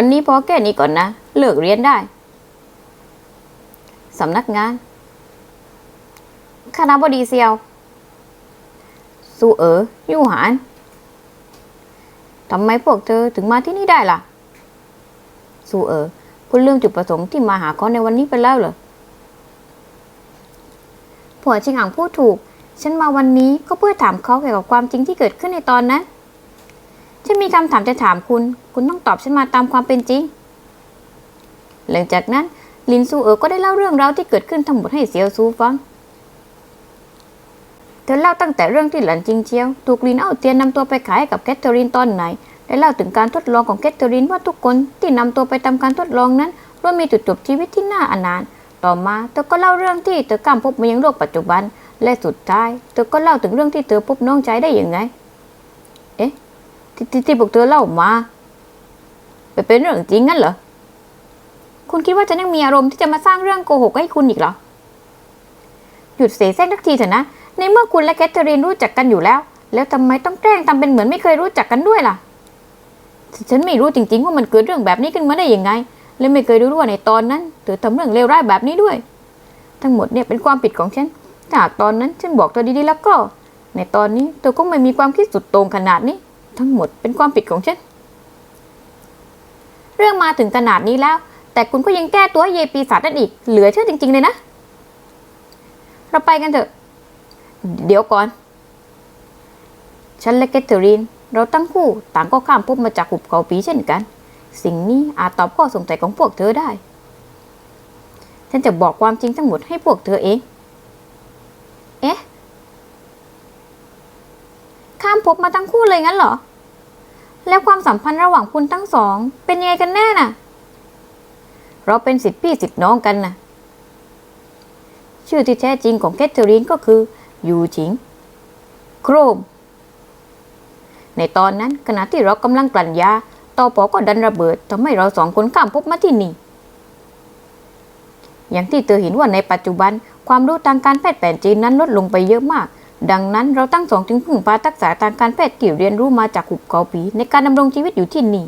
วันนี้พอแค่นี้ก่อนนะ เลิกเรียนได้ สำนักงาน คณะบดีเซียวสูเอ๋อยู่หานทำไมพวกเธอถึงมาที่นี่ได้ล่ะสูเอ๋พูดเรื่องจุดประสงค์ที่มาหาเขาในวันนี้ไปแล้วเหรอผัวชิงอ่างพูดถูก ฉันมาวันนี้ก็เพื่อถามเขาเกี่ยวกับความจริงที่เกิดขึ้นในตอนนั้น ฉันมีคำถามจะถามคุณ คุณต้องตอบฉันมาตามความเป็นจริง หลังจากนั้นลินซูเอ๋อก็ได้เล่าเรื่องราวที่เกิดขึ้นทั้งหมดให้เซียวซูฟัง เธอเล่าตั้งแต่เรื่องที่หลันจิงเจียว ถูกลินเอาเตียนนำตัวไปขายกับแคทเธอรีนตอนไหน และเล่าถึงการทดลองของแคทเธอรีนว่าทุกคนที่นำตัวไปทำการทดลองนั้นล้วนมีจุดจบชีวิตที่น่าอนาถต่อมาเธอก็เล่าเรื่องที่เธอก้ามพบมายังโลกปัจจุบัน และสุดท้ายเธอก็เล่าถึงเรื่องที่เธอพบน้องชายได้อย่างไง เอ๊ะ ที่ที่ที่พวกเธอเล่ามาเป็นเป็นเรื่องจริงงั้นเหรอ คุณคิดว่าฉันยังมีอารมณ์ที่จะมาสร้างเรื่องโกหกให้คุณอีกเหรอ หยุดเสแสร้งทักทีเถอะนะ ในเมื่อคุณและแคทเธอรีนรู้จักกันอยู่แล้ว แล้วทำไมต้องแกล้งทำเป็นเหมือนไม่เคยรู้จักกันด้วยล่ะ ฉันไม่รู้จริงๆว่ามันเกิดเรื่องแบบนี้ขึ้นมาได้ยังไง และไม่เคยรู้ว่าในตอนนั้นเธอทำเรื่องเลวร้ายแบบนี้ด้วย ทั้งหมดเนี่ยเป็นความผิดของฉันถ้าหากตอนนั้นฉันบอกเธอดีๆแล้วก็ ในตอนนี้เธอก็ไม่มีความคิดสุดโต่งขนาดนี้ ทั้งหมดเป็นความผิดของฉัน เรื่องมาถึงขนาดนี้แล้ว แต่คุณก็ยังแก้ตัวเยปีศาจนั่นอีก เหลือเชื่อจริง ๆ เลยนะ เราไปกันเถอะ เดี๋ยวก่อน ฉันและแคทเธอรีน เราตั้งคู่ต่างก็ข้ามภพมาจากหุบเขาปีเช่นกัน สิ่งนี้อาจตอบข้อสงสัยของพวกเธอได้ ฉันจะบอกความจริงทั้งหมดให้พวกเธอเอง เอ๊ะข้ามภพมาทั้งคู่เลยงั้นเหรอ แล้วความสัมพันธ์ระหว่างคุณทั้งสอง เป็นยังไงกันแน่น่ะ เราเป็นสิทธิพี่สิทธิน้องกันนะชื่อที่แท้จริงของแคทเธอรีนก็คือยูจิง โครม ในตอนนั้นขณะที่เรากำลังกลั่นยาตอปอก็ดันระเบิดทำให้เราสองคนข้ามภพมาที่นี่ อย่างที่เธอเห็นว่าในปัจจุบันความรู้ทางการแพทย์แผนจีนนั้นลดลงไปเยอะมาก ดังนั้นเราตั้งสองจึงพึ่งพาทักษะทางการแพทย์ที่เรียนรู้มาจากหุบเขาผีในการดำรงชีวิตอยู่ที่นี่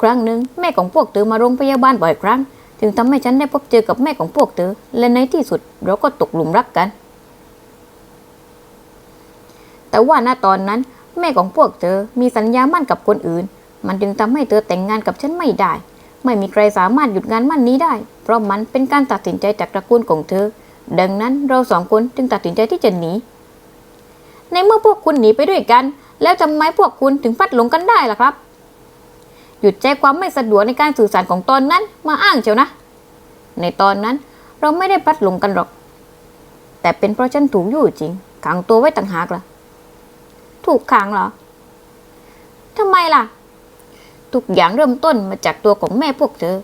ครั้งหนึ่งแม่ของพวกเธอมาโรงพยาบาลบ่อยครั้ง จึงทำให้ฉันได้พบเจอกับแม่ของพวกเธอ และในที่สุดเราก็ตกหลุมรักกัน แต่ว่าณตอนนั้น แม่ของพวกเธอมีสัญญามั่นกับคนอื่น มันจึงทำให้เธอแต่งงานกับฉันไม่ได้ ไม่มีใครสามารถหยุดงานมั่นนี้ได้ เพราะมันเป็นการตัดสินใจจากตระกูลของเธอ ดังนั้นเราสองคนจึงตัดสินใจที่จะหนี ในเมื่อพวกคุณหนีไปด้วยกัน แล้วทำไมพวกคุณถึงพัดหลงกันได้ล่ะครับ หยุดใจความไม่สะดวกในการสื่อสารของตอนนั้นมาอ้างเชียวนะ ในตอนนั้นเราไม่ได้พัดหลงกันหรอก แต่เป็นเพราะฉันถูกยู่จริง ขังตัวไว้ต่างหากล่ะ ถูกขังเหรอทำไมล่ะ ทุกอย่างเริ่มต้นมาจากตัวของแม่พวกเธอ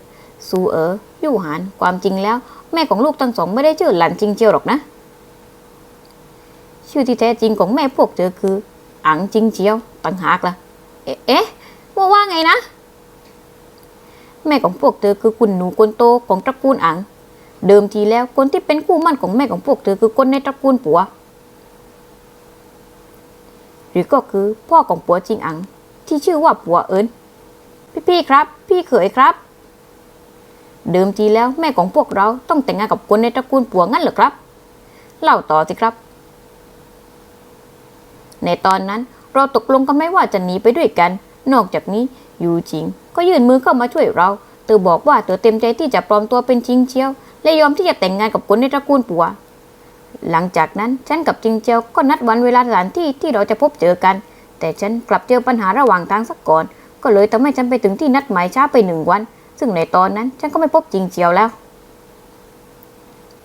ซูเอ๋อยู่หานความจริงแล้ว แม่ของลูกทั้งสองไม่ได้ชื่อหลันจริงเจียวหรอกนะ ชื่อที่แท้จริงของแม่พวกเธอคืออังจริงเจียวต่างหากล่ะเอ๊ะเอ๊ะว่าว่าไงนะ แม่ของพวกเธอคือคุณหนูคนโตของตระกูลอัง เดิมทีแล้วคนที่เป็นคู่มั่นของแม่ของพวกเธอคือคนในตระกูลปัว หรือก็คือพ่อของปัวจิงอัง ที่ชื่อว่าปัวเอิญพี่ๆครับ พี่เขยครับ เดิมทีแล้วแม่ของพวกเราต้องแต่งงานกับคนในตระกูลปัวงั้นเหรอครับ เล่าต่อสิครับ ในตอนนั้นเราตกลงกันไม่ว่าจะหนีไปด้วยกัน นอกจากนี้ยูจิง ก็ยื่นมือเข้ามาช่วยเรา เธอบอกว่าเธอเต็มใจที่จะปลอมตัวเป็นจิงเชียว และยอมที่จะแต่งงานกับคนในตระกูลปัว หลังจากนั้นฉันกับจิงเจียวก็นัดวันเวลาสถานที่ที่เราจะพบเจอกัน แต่ฉันกลับเจอปัญหาระหว่างทางสักก่อน ก็เลยทำให้ฉันไปถึงที่นัดหมายช้าไปหนึ่งวัน ซึ่งในตอนนั้นฉันก็ไม่พบจิงเจียวแล้ว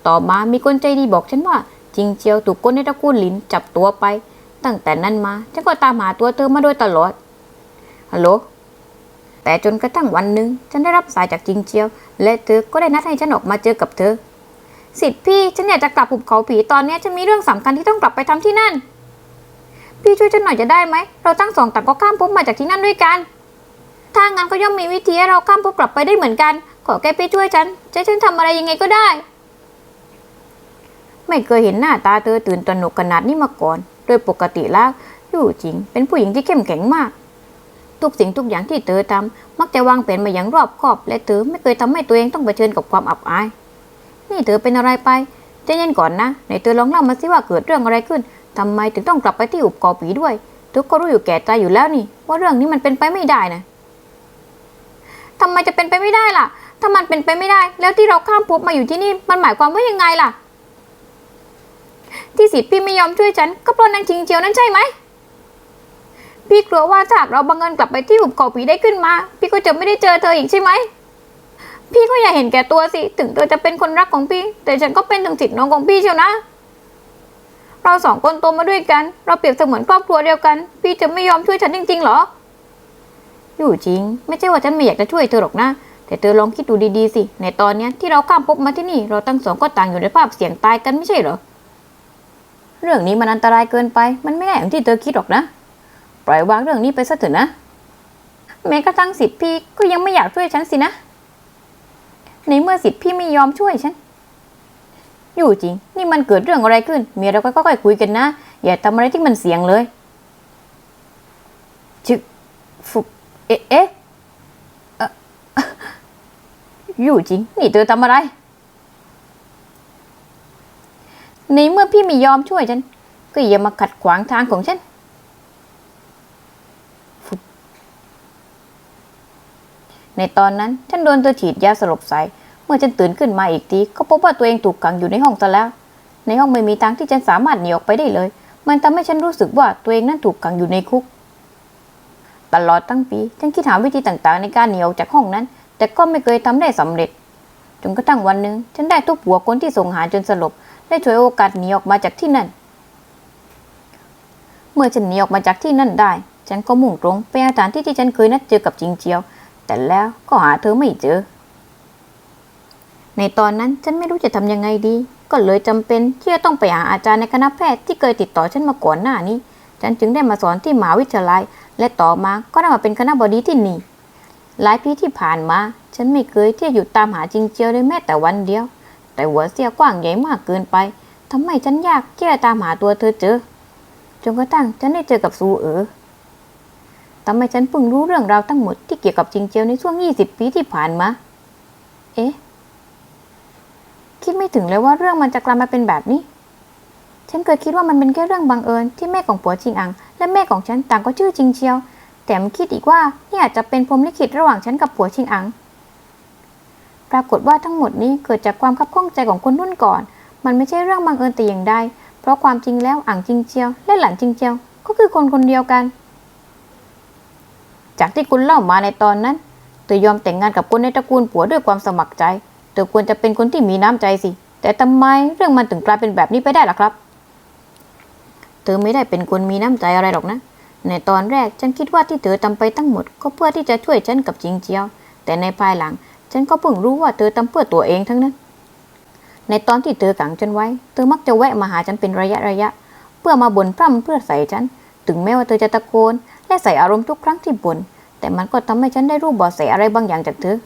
ต่อมามีคนใจดีบอกฉันว่าจิงเจียวถูกคนในตระกูลหลินจับตัวไป ตั้งแต่นั้นมาฉันก็ตามหาตัวเธอมาโดยตลอดฮัลโหลแต่จนกระทั่งวันหนึ่งฉันได้รับสายจากจิงเจียว และเธอก็ได้นัดให้ฉันออกมาเจอกับเธอ สิทธิ์พี่ฉันอยากจะกลับภูเขาผีตอนนี้ฉันมีเรื่องสำคัญที่ต้องกลับไปทำที่นั่น พี่ช่วยฉันหน่อยจะได้ไหมเราตั้งสองต่างก็ข้ามภพมาจากที่นั่นด้วยกัน ถ้างั้นก็ย่อมมีวิธีให้เราข้ามภพกลับไปได้เหมือนกัน ขอแค่พี่ช่วยฉันจะให้ฉันทำอะไรยังไงก็ได้ ไม่เคยเห็นหน้าตาเธอตื่นตระหนกขนาดนี้มาก่อน โดยปกติแล้วยู่จริง เป็นผู้หญิงที่เข้มแข็งมาก ทุกสิ่งทุกอย่างที่เธอทำมักจะวางแผนมาอย่างรอบคอบ และเธอไม่เคยทำให้ตัวเองต้องเผชิญกับความอับอาย นี่เธอเป็นอะไรไปใจเย็นก่อนนะไหนเธอลองเล่ามาสิว่าเกิดเรื่องอะไรขึ้นทำไมถึงต้องกลับไปที่อุบกอผีด้วย ทุกก็รู้อยู่แก่ใจอยู่แล้วนี่ ว่าเรื่องนี้มันเป็นไปไม่ได้นะ ทำไมจะเป็นไปไม่ได้ล่ะ ถ้ามันเป็นไปไม่ได้ แล้วที่เราข้ามภพมาอยู่ที่นี่มันหมายความว่ายังไงล่ะ ที่สิพี่ไม่ยอมช่วยฉันก็เพราะนางชิงเจียวนั้นใช่ไหมพี่กลัวว่าถ้าหากเราบังเอิญกลับไปที่หุบเขาผีได้ขึ้นมา พี่ก็จะไม่ได้เจอเธออีกใช่ไหมพี่ก็อย่าเห็นแก่ตัวสิ ถึงเธอจะเป็นคนรักของพี่ แต่ฉันก็เป็นถึงสิทธิ์น้องของพี่เชียวนะ เราสองคนโตมาด้วยกัน เราเปรียบเสมือนครอบครัวเดียวกัน พี่จะไม่ยอมช่วยฉันจริงๆหรอ อยู่จริง ไม่ใช่ว่าฉันไม่อยากจะช่วยเธอหรอกนะ แต่เธอลองคิดดูดีๆสิ ในตอนเนี้ยที่เราข้ามภพมาที่นี่ เราทั้งสองก็ต่างอยู่ในภาพเสี่ยงตายกันไม่ใช่เหรอ เรื่องนี้มันอันตรายเกินไป มันไม่ง่ายอย่างที่เธอคิดหรอกนะ ปล่อยวางเรื่องนี้ไปซะเถอะนะ แม้กระทั่งสิทธิ์พี่ก็ยังไม่อยากช่วยฉันสินะ ในเมื่อสิทธิ์พี่ไม่ยอมช่วยฉัน อยู่จริง นี่มันเกิดเรื่องอะไรขึ้น เมีเราก็ค่อยๆคุยกันนะ อย่าทำอะไรที่มันเสี่ยงเลย ชึกฟุบ เอ๊ะ เอ๊ะอยู่จริง นี่เธอทำอะไร ในเมื่อพี่ไม่ยอมช่วยฉัน ก็อย่ามาขัดขวางทางของฉัน ในตอนนั้น ฉันโดนเธอฉีดยาสลบใส่เมื่อฉันตื่นขึ้นมาอีกที ก็พบว่าตัวเองถูกขังอยู่ในห้องซะแล้ว ในห้องไม่มีทางที่ฉันสามารถหนีออกไปได้เลย มันทำให้ฉันรู้สึกว่าตัวเองนั้นถูกขังอยู่ในคุก ตลอดทั้งปี ฉันคิดหาวิธีต่างๆ ในการหนีออกจากห้องนั้น แต่ก็ไม่เคยทำได้สำเร็จ จนกระทั่งวันหนึ่งฉันได้ทุบหัวคนที่ส่งหาจนสลบและช่วยโอกาสหนีออกมาจากที่นั่น เมื่อฉันหนีออกมาจากที่นั่นได้ ฉันก็มุ่งตรงไปสถานที่ที่ฉันเคยนัดเจอกับจิงเจียว แต่แล้วก็หาเธอไม่เจอ ในตอนนั้นฉันไม่รู้จะทำยังไงดี ก็เลยจำเป็นที่จะต้องไปหาอาจารย์ในคณะแพทย์ที่เคยติดต่อฉันมาก่อนหน้านี้ ฉันจึงได้มาสอนที่มหาวิทยาลัย และต่อมาก็ได้มาเป็นคณะบดีที่นี่ หลายปีที่ผ่านมา ฉันไม่เคยที่จะหยุดตามหาจิงเจียวเลยแม้แต่วันเดียว แต่หัวเสียกว้างใหญ่มากเกินไปทำให้ฉันยากที่จะตามหาตัวเธอเจอ จนกระทั่งฉันได้เจอกับซูเอ๋อทำให้ฉันเพิ่งรู้เรื่องราวทั้งหมดที่เกี่ยวกับจิงเจียวในช่วง 20 ปีที่ผ่านมา เอ๊ะ คิดไม่ถึงเลยว่าเรื่องมันจะกลายมาเป็นแบบนี้ ฉันเคยคิดว่ามันเป็นแค่เรื่องบังเอิญที่แม่ของผัวจิงอัง และแม่ของฉันต่างก็ชื่อจิงเชียวแต่มันคิดอีกว่านี่อาจจะเป็นพรมลิขิตระหว่างฉันกับผัวชิงอัง ปรากฏว่าทั้งหมดนี้เกิดจากความคับข้องใจของคนรุ่นก่อน มันไม่ใช่เรื่องบังเอิญแต่อย่างใด เพราะความจริงแล้วอังจิงเจียว และหลานจิงเจียว ก็คือคนคนเดียวกัน จากที่คุณเล่ามาในตอนนั้นเธอยอมแต่งงานกับคนในตระกูลผัวด้วยความสมัครใจเธอควรจะเป็นคนที่มีน้ำใจสิ แต่ทำไมเรื่องมันถึงกลายเป็นแบบนี้ไปได้ล่ะครับ เธอไม่ได้เป็นคนมีน้ำใจอะไรหรอกนะ ในตอนแรกฉันคิดว่าที่เธอทำไปทั้งหมด ก็เพื่อที่จะช่วยฉันกับจิงเจียว แต่ในภายหลัง ฉันก็เพิ่งรู้ว่าเธอทำเพื่อตัวเองทั้งนั้น ในตอนที่เธอขังฉันไว้ เธอมักจะแวะมาหาฉันเป็นระยะระยะ เพื่อมาบ่นพร่ำเพื่อใส่ฉัน ถึงแม้ว่าเธอจะตะโกน และใส่อารมณ์ทุกครั้งที่บ่น แต่มันก็ทำให้ฉันได้รู้เบาะแสอะไรบางอย่างจากเธอ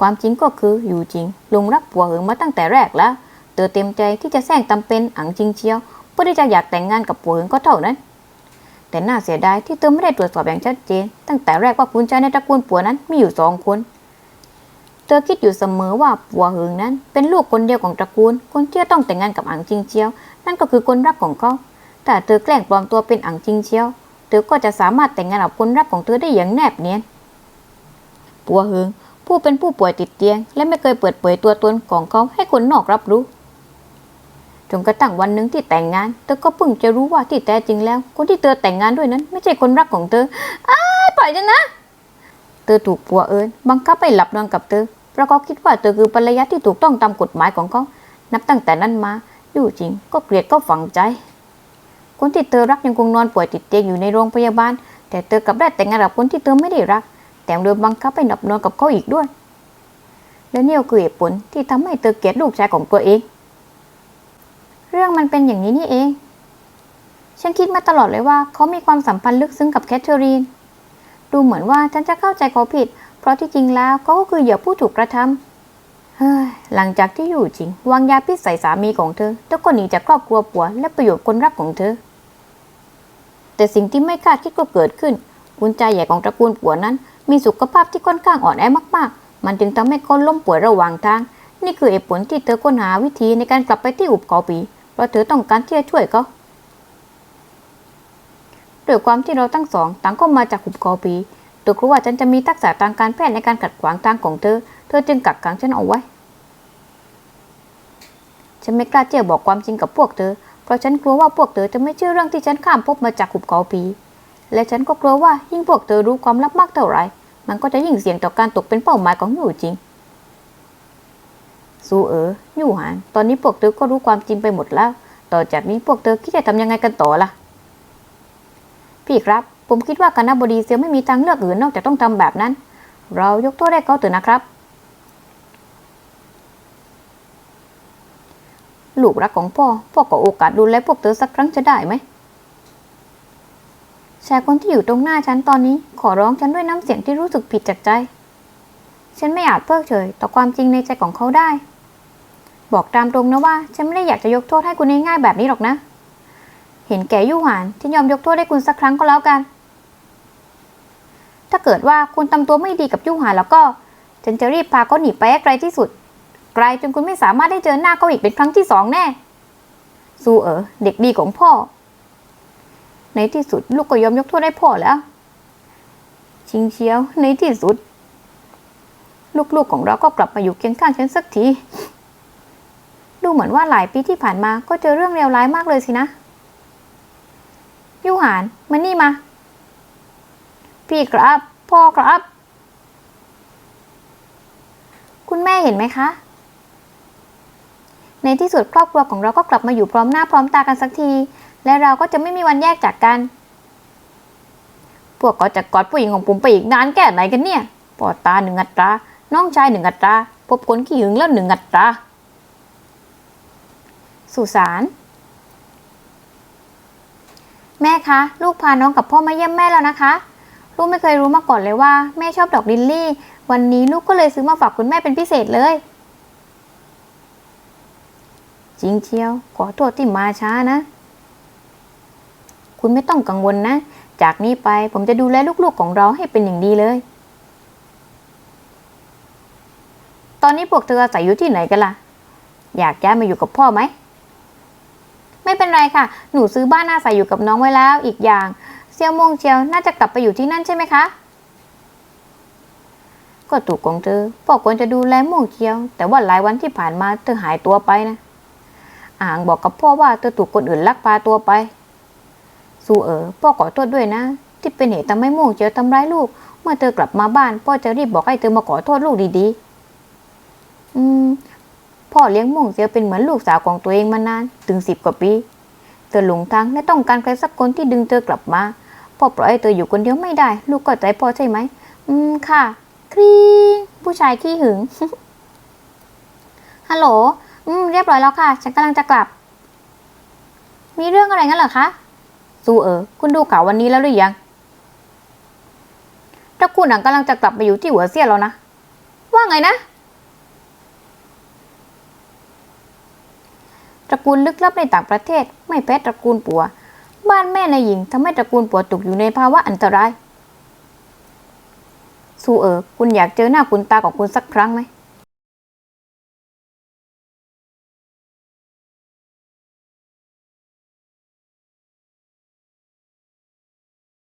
ความจริงก็คืออยู่จริงลุงรักผัวเหิงมาตั้งแต่แรกแล้ว เธอเต็มใจที่จะแซงตำเป็นอังจิงเชียว พื่อที่จะอยากแต่งงานกับผัวหิงก็เท่านั้น แต่น่าเสียดายที่เธอไม่ได้ตรวจสอบอย่างชัดเจน ตั้งแต่แรกว่าคุณชายในตระกูลผัวนั้นมีอยู่สองคน เธอคิดอยู่เสมอว่าผัวหิงนั้น เป็นลูกคนเดียวของตระกูล คนที่จะต้องแต่งงานกับอังจิงเชียว นั่นก็คือคนรักของเขา แต่เธอแกล้งปลอมตัวเป็นอังจิงเชียว เธอก็จะสามารถแต่งงานกับคนรักของเธอได้อย่างแนบเนียนผัวหิงผู้เป็นผู้ป่วยติดเตียง และไม่เคยเปิดเผยตัวตนของเขาให้คนนอกรับรู้ จนกระทั่งวันหนึ่งที่แต่งงาน เธอก็เพิ่งจะรู้ว่าที่แท้จริงแล้ว คนที่เธอแต่งงานด้วยนั้น ไม่ใช่คนรักของเธออ้าปล่อยฉันนะ เธอถูกผัวเอิญบังคับให้หลับนอนกับเธอ เพราะเขาคิดว่าเธอคือภรรยาที่ถูกต้องตามกฎหมายของเขา นับตั้งแต่นั้นมาอยู่จริง ก็เกลียดก็ฝังใจ คนที่เธอรักยังคงนอนป่วยติดเตียงอยู่ในโรงพยาบาล แต่เธอกลับได้แต่งงานกับคนที่เธอไม่ได้รักแถมโดนบังคับให้หลับนอนกับเขาอีกด้วย และนี่ก็คือเหตุผลที่ทำให้เธอเกลียดลูกชายของตัวเอง เรื่องมันเป็นอย่างนี้นี่เอง ฉันคิดมาตลอดเลยว่าเขามีความสัมพันธ์ลึกซึ้งกับแคทเธอรีน ดูเหมือนว่าฉันจะเข้าใจเขาผิด เพราะที่จริงแล้วเขาก็คือเหยื่อผู้ถูกกระทำเฮ้ยหลังจากที่อยู่จริง วางยาพิษใส่สามีของเธอแล้วก็หนีจากครอบครัวผัว และประโยชน์คนรักของเธอ แต่สิ่งที่ไม่คาดคิดก็เกิดขึ้นคุณชายใหญ่ของตระกูลปัวนั้น มีสุขภาพที่ค่อนข้างอ่อนแอมากๆ มันจึงทำให้เขาล้มป่วยระหว่างทาง นี่คือเหตุผลที่เธอค้นหาวิธีในการกลับไปที่อุบเขาปี ราะเธอต้องการที่จะช่วยเขาด้วยความที่เราทั้งสองต่างก็มาจากหุบเขาปีเธอรู้ว่าฉันจะมีทักษะทางการแพทย์ในการขัดขวางทางของเธอ เธอจึงกักขังฉันเอาไว้ ฉันไม่กล้าเที่จะบอกความจริงกับพวกเธอ เพราะฉันกลัวว่าพวกเธอจะไม่เชื่อเรื่องที่ฉันข้ามภพมาจากหุบเขาปี และฉันก็กลัวว่ายิ่งพวกเธอรู้ความลับมากเท่าไหร่ มันก็จะยิ่งเสี่ยงต่อการตกเป็นเป้าหมายของอยู่จริง ซูเอ๋อยู่หานตอนนี้พวกเธอก็รู้ความจริงไปหมดแล้ว ต่อจากนี้พวกเธอคิดจะทำยังไงกันต่อล่ะ พี่ครับ ผมคิดว่าคณะบดีเซียวไม่มีทางเลือกอื่นนอกจากต้องทำแบบนั้น เรายกโทษให้เขาเถอะนะครับ ลูกรักของพ่อ พ่อขอโอกาสดูแลพวกเธอสักครั้งจะได้ไหมชายคนที่อยู่ตรงหน้าฉันตอนนี้ ขอร้องฉันด้วยน้ำเสียงที่รู้สึกผิดจากใจ ฉันไม่อาจเพิกเฉย ต่อความจริงในใจของเขาได้ บอกตามตรงนะว่า ฉันไม่ได้อยากจะยกโทษให้คุณง่ายๆแบบนี้หรอกนะ เห็นแก่ยู่หานที่ยอมยกโทษให้คุณสักครั้งก็แล้วกัน ถ้าเกิดว่าคุณทำตัวไม่ดีกับยู่หานแล้วก็ ฉันจะรีบพาเขาหนีไปให้ไกลที่สุด ไกลจนคุณไม่สามารถได้เจอหน้าเขาอีกเป็นครั้งที่สองแน่สู้เอ๋อเด็กดีของพ่อ ในที่สุดลูกก็ยอมยกโทษให้พ่อแล้ว ชิงเชียวในที่สุด ลูกๆของเราก็กลับมาอยู่เคียงข้างฉันสักที ดูเหมือนว่าหลายปีที่ผ่านมาก็เจอเรื่องเลวร้ายมากเลยสินะ ยูหานมานี่มา พี่ครับ พ่อครับ คุณแม่เห็นไหมคะ ในที่สุดครอบครัวของเราก็กลับมาอยู่พร้อมหน้าพร้อมตากันสักที และเราก็จะไม่มีวันแยกจากกัน พวกก็จะกอดผู้หญิงของผมไปอีกนานแค่ไหนกันเนี่ยพ่อตาหนึ่งอัตรา น้องชายหนึ่งอัตรา พบคนขี้หึงแล้วหนึ่งอัตรา สุสานแม่คะ ลูกพาน้องกับพ่อมาเยี่ยมแม่แล้วนะคะ ลูกไม่เคยรู้มาก่อนเลยว่าแม่ชอบดอกลิลลี่ วันนี้ลูกก็เลยซื้อมาฝากคุณแม่เป็นพิเศษเลย จริงเชียว ขอโทษที่มาช้านะ คุณไม่ต้องกังวลนะ จากนี้ไปผมจะดูแลลูกๆของเราให้เป็นอย่างดีเลย ตอนนี้พวกเธออาศัยอยู่ที่ไหนกันล่ะ อยากย้ายมาอยู่กับพ่อไหม ไม่เป็นไรค่ะ หนูซื้อบ้านอาศัยอยู่กับน้องไว้แล้วอีกอย่าง เซียวมงเชียวน่าจะกลับไปอยู่ที่นั่นใช่ไหมคะก็ถูกของเธอพ่อควรจะดูแลมงเชียว แต่ว่าหลายวันที่ผ่านมาเธอหายตัวไปนะ อ่างบอกกับพ่อว่าเธอถูกคนอื่นลักพาตัวไป สู้เออพ่อขอโทษด้วยนะ ที่เป็นเหตุทำให้ม่วงเจียวทำร้ายลูก เมื่อเธอกลับมาบ้าน พ่อจะรีบบอกให้เธอมาขอโทษลูกดีๆ อืม พ่อเลี้ยงม่งเจียวเป็นเหมือนลูกสาวของตัวเองมานานถึงสิบกว่าปี เธอหลงทางและต้องการใครสักคนที่ดึงเธอกลับมาพ่อปล่อยให้เธออยู่คนเดียวไม่ได้ ลูกก็ใจพ่อใช่ไหม อืมค่ะ ครีงผู้ชายขี้หึง ฮัลโหล อืม เรียบร้อยแล้วค่ะ ฉันกำลังจะกลับ มีเรื่องอะไรงั้นเหรอคะซูเออ คุณดูข่าววันนี้แล้วหรือยังถ้าคุณหนังกำลังจะกลับไปอยู่ที่หัวเสียแล้วนะ ว่าไงนะ ตระกูลลึกลับในต่างประเทศ ไม่แพ้ตระกูลปัว บ้านแม่นายหญิงทำให้ตระกูลปัวตกอยู่ในภาวะอันตราย สูเออคุณอยากเจอหน้าคุณตาของคุณสักครั้งไหม